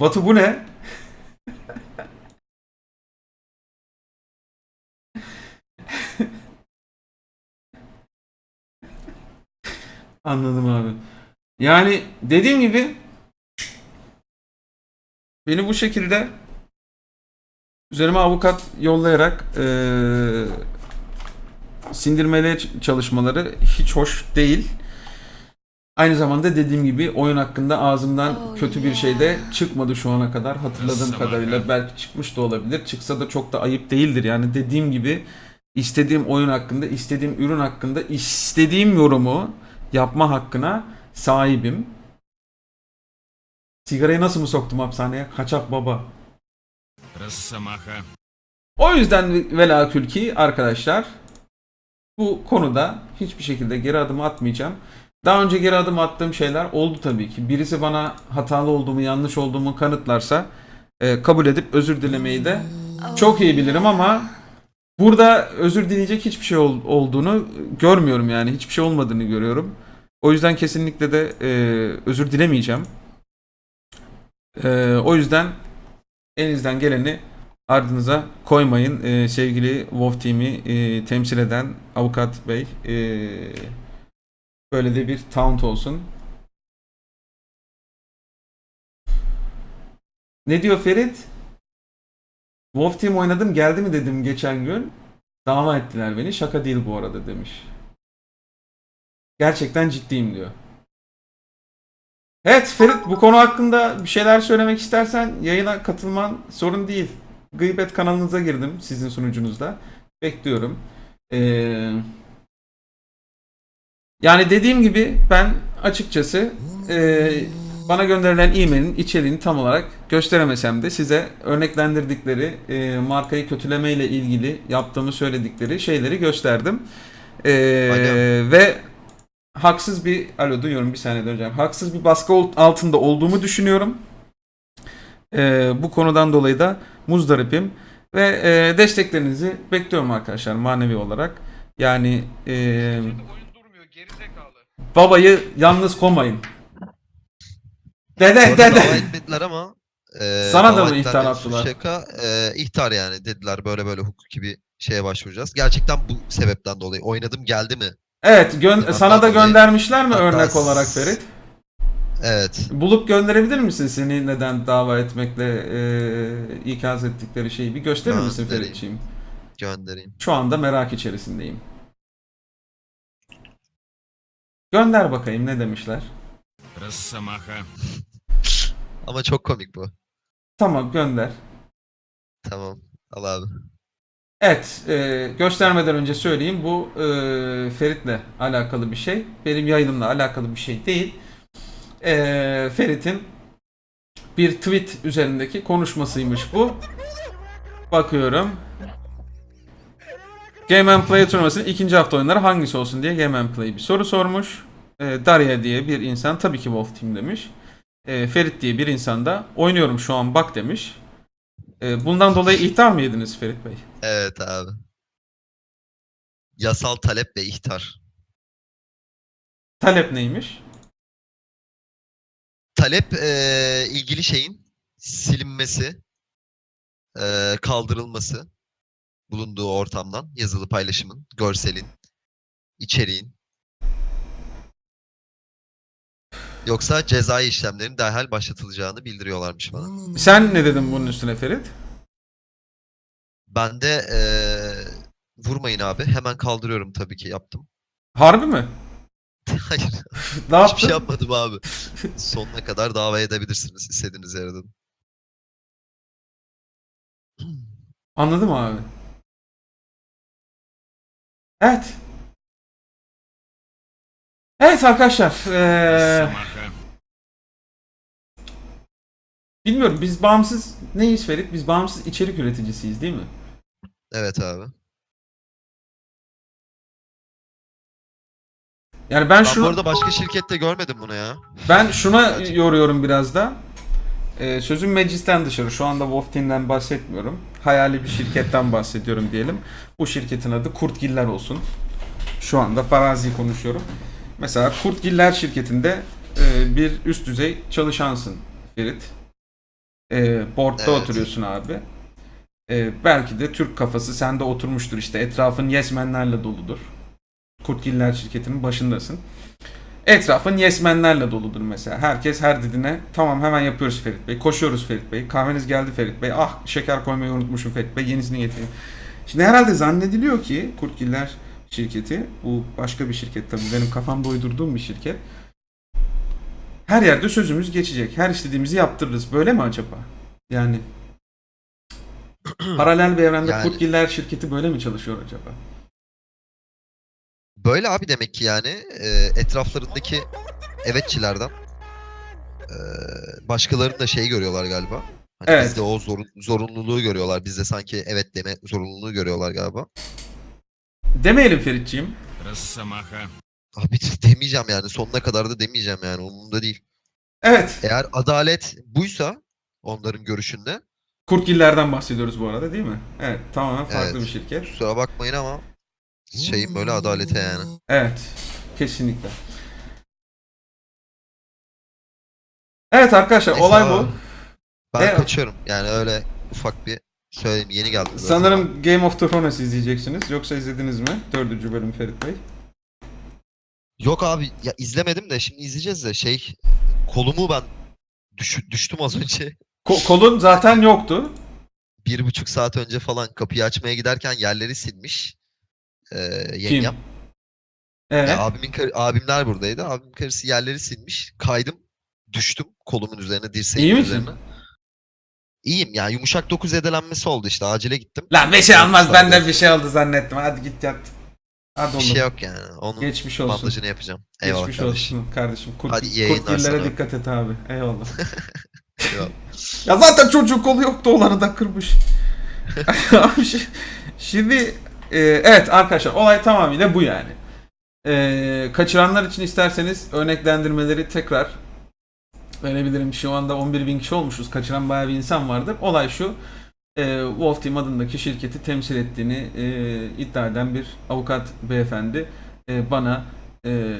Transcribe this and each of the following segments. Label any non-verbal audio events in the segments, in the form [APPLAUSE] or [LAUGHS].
Batu bu ne? Anladım abi. Yani dediğim gibi beni bu şekilde üzerime avukat yollayarak eee sindirmeli ç- çalışmaları hiç hoş değil. Aynı zamanda dediğim gibi oyun hakkında ağzımdan oh, kötü yeah. bir şey de çıkmadı şu ana kadar. Hatırladığım kadarıyla belki çıkmış da olabilir. Çıksa da çok da ayıp değildir. Yani dediğim gibi istediğim oyun hakkında, istediğim ürün hakkında, istediğim yorumu yapma hakkına sahibim. Sigarayı nasıl mı soktum hapishaneye? Kaçak baba. Ressamaha. O yüzden velakül ki arkadaşlar bu konuda hiçbir şekilde geri adım atmayacağım. Daha önce geri adım attığım şeyler oldu tabii ki. Birisi bana hatalı olduğumu, yanlış olduğumu kanıtlarsa e, kabul edip özür dilemeyi de çok iyi bilirim ama burada özür dileyecek hiçbir şey ol- olduğunu görmüyorum yani. Hiçbir şey olmadığını görüyorum. O yüzden kesinlikle de e, özür dilemeyeceğim. E, o yüzden elinizden geleni ardınıza koymayın. Ee, sevgili Wolf Team'i e, temsil eden Avukat Bey. e, böyle de bir taunt olsun. Ne diyor Ferit? Wolf Team oynadım geldi mi dedim geçen gün. Dava ettiler beni. Şaka değil bu arada demiş. Gerçekten ciddiyim diyor. Evet Ferit bu konu hakkında bir şeyler söylemek istersen yayına katılman sorun değil. Gıybet kanalınıza girdim sizin sunucunuzda. Bekliyorum. Ee, yani dediğim gibi ben açıkçası e, bana gönderilen e-mailin içeriğini tam olarak gösteremesem de size örneklendirdikleri e, markayı kötülemeyle ilgili yaptığımı söyledikleri şeyleri gösterdim. Alo. ve haksız bir alo duyuyorum bir saniye döneceğim. Haksız bir baskı altında olduğumu düşünüyorum. Ee, bu konudan dolayı da muzdaripim ve e, desteklerinizi bekliyorum arkadaşlar manevi olarak. Yani e, babayı yalnız koymayın. Dede Bu arada dede. dava etmediler ama e, Sana da dava mı ettiler ihtar attılar? Şaka e, ihtar yani dediler böyle böyle hukuki bir şeye başvuracağız. Gerçekten bu sebepten dolayı oynadım geldi mi? Evet gön- sana da göndermişler mi örnek olarak Ferit? Evet. Bulup gönderebilir misin seni neden dava etmekle e, ikaz ettikleri şeyi bir gösterir misin Göndereyim. Feritçiğim? Göndereyim. Şu anda merak içerisindeyim. Gönder bakayım ne demişler. Rıssamaha. Ama çok komik bu. Tamam gönder. Tamam. Al abi. Evet, e, göstermeden önce söyleyeyim bu e, Ferit'le alakalı bir şey. Benim yayınımla alakalı bir şey değil. E, Ferit'in bir tweet üzerindeki konuşmasıymış bu. Bakıyorum. Game and Play turnuvasının ikinci hafta oyunları hangisi olsun diye Game and Play bir soru sormuş. E, Daria diye bir insan tabii ki Wolf Team demiş. E, Ferit diye bir insan da oynuyorum şu an bak demiş. E, bundan dolayı ihtar mı yediniz Ferit Bey? Evet abi. Yasal talep ve ihtar. Talep neymiş? Talep e, ilgili şeyin silinmesi, e, kaldırılması bulunduğu ortamdan yazılı paylaşımın, görselin, içeriğin. Yoksa cezai işlemlerin derhal başlatılacağını bildiriyorlarmış bana. Sen ne dedin bunun üstüne Ferit? Ben de e, vurmayın abi. Hemen kaldırıyorum tabii ki yaptım. Harbi mi? [LAUGHS] Hayır. [LAUGHS] Ne Hiçbir yaptın? şey yapmadım abi. Sonuna kadar dava edebilirsiniz istediğiniz yere dedim. Anladım abi. Evet. Evet arkadaşlar. Ee, bilmiyorum biz bağımsız neyiz Ferit? Biz bağımsız içerik üreticisiyiz değil mi? Evet abi. Yani ben, Ben bu şunu arada başka şirkette görmedim bunu ya. ben şuna yoruyorum biraz da. Eee, sözüm meclisten dışarı. Şu anda Wolf Team'den bahsetmiyorum. Hayali bir şirketten bahsediyorum diyelim. Bu şirketin adı Kurtgiller olsun. Şu anda farazi konuşuyorum. Mesela Kurtgiller şirketinde e, bir üst düzey çalışansın Ferit. E, board'da Evet. oturuyorsun abi. E, belki de Türk kafası sende oturmuştur işte etrafın yesmenlerle doludur. Kurtgiller şirketinin başındasın. Etrafın yesmenlerle doludur mesela. Herkes her dediğine tamam hemen yapıyoruz Ferit Bey. Koşuyoruz Ferit Bey. Kahveniz geldi Ferit Bey. Ah şeker koymayı unutmuşum Ferit Bey. Yenisini getirin. Şimdi herhalde zannediliyor ki Kurtgiller şirketi bu başka bir şirket tabii benim kafamda uydurduğum bir şirket. Her yerde sözümüz geçecek. Her istediğimizi yaptırırız. Böyle mi acaba? Yani [CLEARS THROAT] paralel bir evrende Yani- Kurtgiller şirketi böyle mi çalışıyor acaba? Böyle abi demek ki yani e, etraflarındaki evetçilerden e, başkalarını da şey görüyorlar galiba. Hani evet. Bizde o zorun, zorunluluğu görüyorlar. Bizde sanki evet deme zorunluluğu görüyorlar galiba. Demeyelim Feritciğim. Feritçiğim. Abi [LAUGHS] demeyeceğim yani. Sonuna kadar da demeyeceğim yani. Umurumda değil. Evet. Eğer adalet buysa onların görüşünde. Kurtgillerden bahsediyoruz bu arada değil mi? Evet. Tamamen farklı evet. bir şirket. Kusura bakmayın ama şeyin böyle adalete yani. Evet. Kesinlikle. Evet arkadaşlar Neyse olay abi. bu. Ben Evet. kaçıyorum yani öyle ufak bir söyleyeyim yeni geldim. zaten. Sanırım Game of Thrones izleyeceksiniz. Yoksa izlediniz mi? Dördüncü bölüm Ferit Bey. Yok abi ya izlemedim de şimdi izleyeceğiz de şey kolumu ben düş- düştüm az önce. Ko- kolun zaten yoktu. Bir buçuk saat önce falan kapıyı açmaya giderken yerleri silmiş. Ee, yengem. Evet. Ya abimin abimler buradaydı. Abimin karısı yerleri silmiş. Kaydım. Düştüm kolumun üzerine, dirseğimin İyi misin? üzerine. İyiyim yani yumuşak doku zedelenmesi oldu işte acile gittim. Lan bir şey almaz. Benden oldu. bir şey oldu zannettim. Hadi git yat. Hadi Bir oğlum. şey yok yani. Onun Geçmiş olsun. bandajını yapacağım. Eyvallah Geçmiş kardeşim. olsun kardeşim. Kurt, Hadi iyi kurtgillere sana. dikkat et abi. Eyvallah. Eyvallah. [LAUGHS] ya zaten çocuğun kolu yoktu olanı da kırmış. [LAUGHS] [LAUGHS] Abi şi- Şimdi e, evet arkadaşlar olay tamamıyla bu yani. E, kaçıranlar için isterseniz örneklendirmeleri tekrar verebilirim. Şu anda 11 bin kişi olmuşuz. Kaçıran bayağı bir insan vardır. Olay şu. E, Wolf Team adındaki şirketi temsil ettiğini e, iddia eden bir avukat beyefendi e, bana e,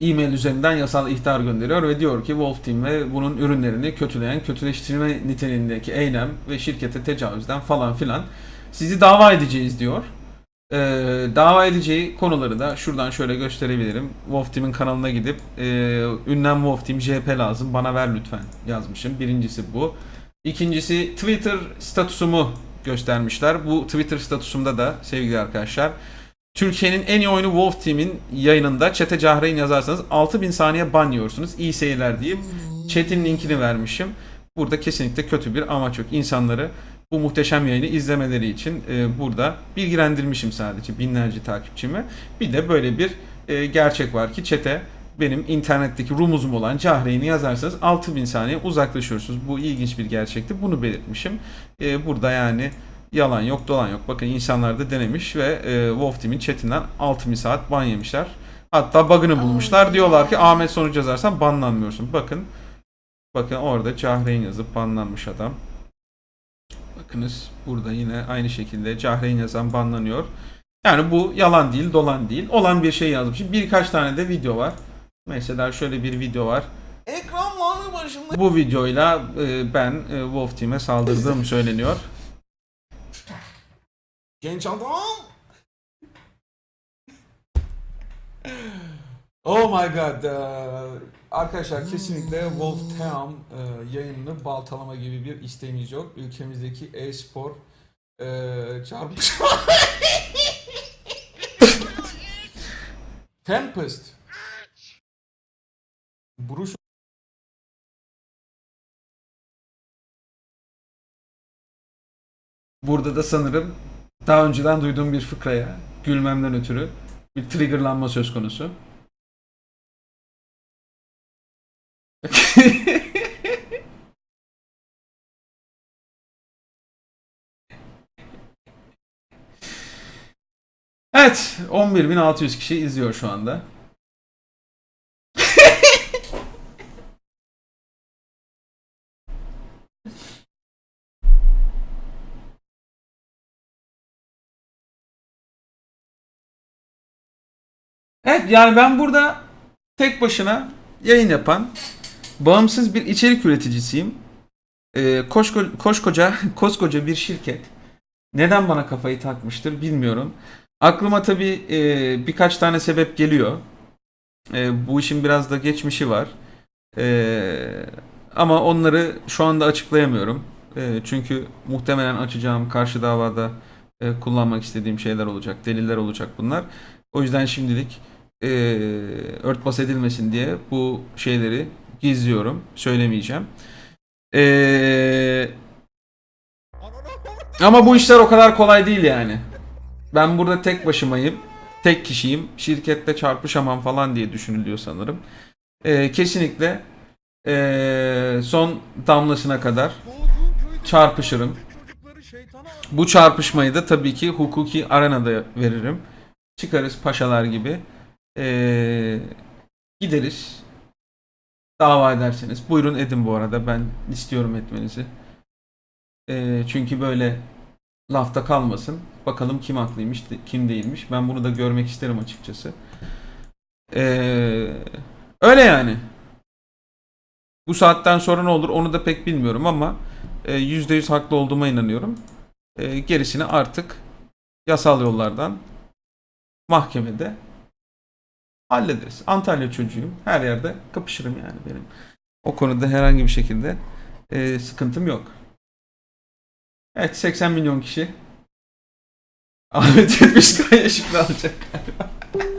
e-mail üzerinden yasal ihtar gönderiyor ve diyor ki Wolf Team ve bunun ürünlerini kötüleyen, kötüleştirme niteliğindeki eylem ve şirkete tecavüzden falan filan sizi dava edeceğiz diyor. Ee, dava edeceği konuları da şuradan şöyle gösterebilirim. Wolf Team'in kanalına gidip e, ünlem Wolf Team JP lazım bana ver lütfen yazmışım. Birincisi bu. İkincisi Twitter statüsümü göstermişler. Bu Twitter statüsümde de sevgili arkadaşlar Türkiye'nin en iyi oyunu Wolf Team'in yayınında çete Cahreyn yazarsanız 6000 saniye ban yiyorsunuz. İyi seyirler deyip chat'in linkini vermişim. Burada kesinlikle kötü bir amaç yok. İnsanları bu muhteşem yayını izlemeleri için e, burada bilgilendirmişim sadece binlerce takipçimi. Bir de böyle bir e, gerçek var ki çete benim internetteki rumuzum olan Cahreyn'i yazarsanız 6000 saniye uzaklaşıyorsunuz. Bu ilginç bir gerçekti. Bunu belirtmişim. E, burada yani yalan yok dolan yok. Bakın insanlar da denemiş ve e, Wolf Team'in chatinden 6000 saat ban yemişler. Hatta bug'ını bulmuşlar. Diyorlar ki Ahmet sonuç yazarsan banlanmıyorsun. Bakın bakın orada Cahreyn yazıp banlanmış adam. Bakınız burada yine aynı şekilde Cahreyn yazan banlanıyor. Yani bu yalan değil, dolan değil. Olan bir şey yazmışım. Birkaç tane de video var. Mesela şöyle bir video var. Ekranları başında. Bu videoyla e, ben e, Wolf Team'e saldırdığım söyleniyor. Genç adam. Oh my god. Ee, arkadaşlar kesinlikle Wolf Town e, yayınını baltalama gibi bir isteğimiz yok. Ülkemizdeki e-spor e, çarpmış. [LAUGHS] Tempest. Buruş Burada da sanırım daha önceden duyduğum bir fıkraya gülmemden ötürü bir triggerlanma söz konusu. Evet, 11.600 kişi izliyor şu anda. Evet yani ben burada tek başına yayın yapan bağımsız bir içerik üreticisiyim. Ee, koşko- koşkoca, [LAUGHS] koskoca bir şirket neden bana kafayı takmıştır bilmiyorum. Aklıma tabii e, birkaç tane sebep geliyor. E, bu işin biraz da geçmişi var. E, ama onları şu anda açıklayamıyorum. E, çünkü muhtemelen açacağım karşı davada e, kullanmak istediğim şeyler olacak, deliller olacak bunlar. O yüzden şimdilik e, örtbas edilmesin diye bu şeyleri gizliyorum, söylemeyeceğim. E, ama bu işler o kadar kolay değil yani. Ben burada tek başımayım, tek kişiyim, şirkette çarpışamam falan diye düşünülüyor sanırım. E, kesinlikle e, son damlasına kadar çarpışırım. Bu çarpışmayı da tabii ki hukuki arenada veririm. Çıkarız paşalar gibi. Ee, gideriz. Dava ederseniz. Buyurun edin bu arada. Ben istiyorum etmenizi. Ee, çünkü böyle lafta kalmasın. Bakalım kim haklıymış, kim değilmiş. Ben bunu da görmek isterim açıkçası. Ee, öyle yani. Bu saatten sonra ne olur onu da pek bilmiyorum ama e, %100 haklı olduğuma inanıyorum. E, gerisini artık yasal yollardan mahkemede hallederiz. Antalya çocuğuyum. Her yerde kapışırım yani benim. O konuda herhangi bir şekilde e, sıkıntım yok. Evet 80 milyon kişi [LAUGHS] Ahmet 70 kaya ışıklı alacak galiba. [LAUGHS]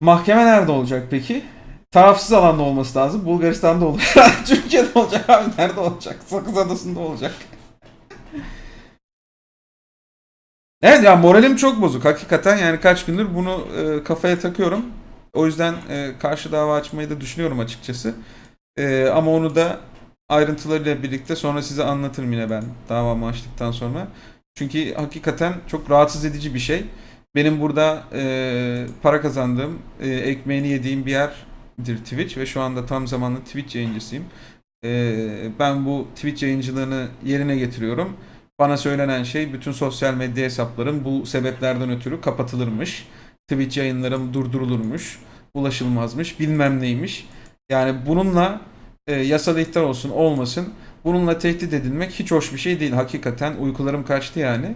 Mahkeme nerede olacak peki? Tarafsız alanda olması lazım. Bulgaristan'da olacak. [LAUGHS] Türkiye'de olacak abi. Nerede olacak? Sakız Adası'nda olacak. Evet ya moralim çok bozuk. Hakikaten yani kaç gündür bunu e, kafaya takıyorum. O yüzden e, karşı dava açmayı da düşünüyorum açıkçası. E, ama onu da ayrıntılarıyla birlikte sonra size anlatırım yine ben davamı açtıktan sonra. Çünkü hakikaten çok rahatsız edici bir şey. Benim burada e, para kazandığım, e, ekmeğini yediğim bir yerdir Twitch ve şu anda tam zamanlı Twitch yayıncısıyım. E, ben bu Twitch yayıncılığını yerine getiriyorum. Bana söylenen şey bütün sosyal medya hesaplarım bu sebeplerden ötürü kapatılırmış. Twitch yayınlarım durdurulurmuş. Ulaşılmazmış. Bilmem neymiş. Yani bununla e, yasal ihlal olsun olmasın bununla tehdit edilmek hiç hoş bir şey değil. Hakikaten uykularım kaçtı yani.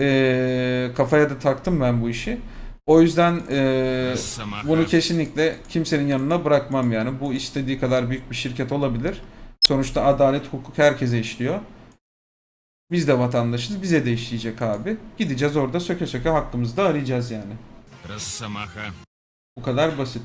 E, kafaya da taktım ben bu işi. O yüzden e, bunu kesinlikle kimsenin yanına bırakmam yani. Bu istediği kadar büyük bir şirket olabilir. Sonuçta adalet, hukuk herkese işliyor. Biz de vatandaşız. Bize de işleyecek abi. Gideceğiz orada söke söke hakkımızı da arayacağız yani. Ressamaha. Bu kadar basit.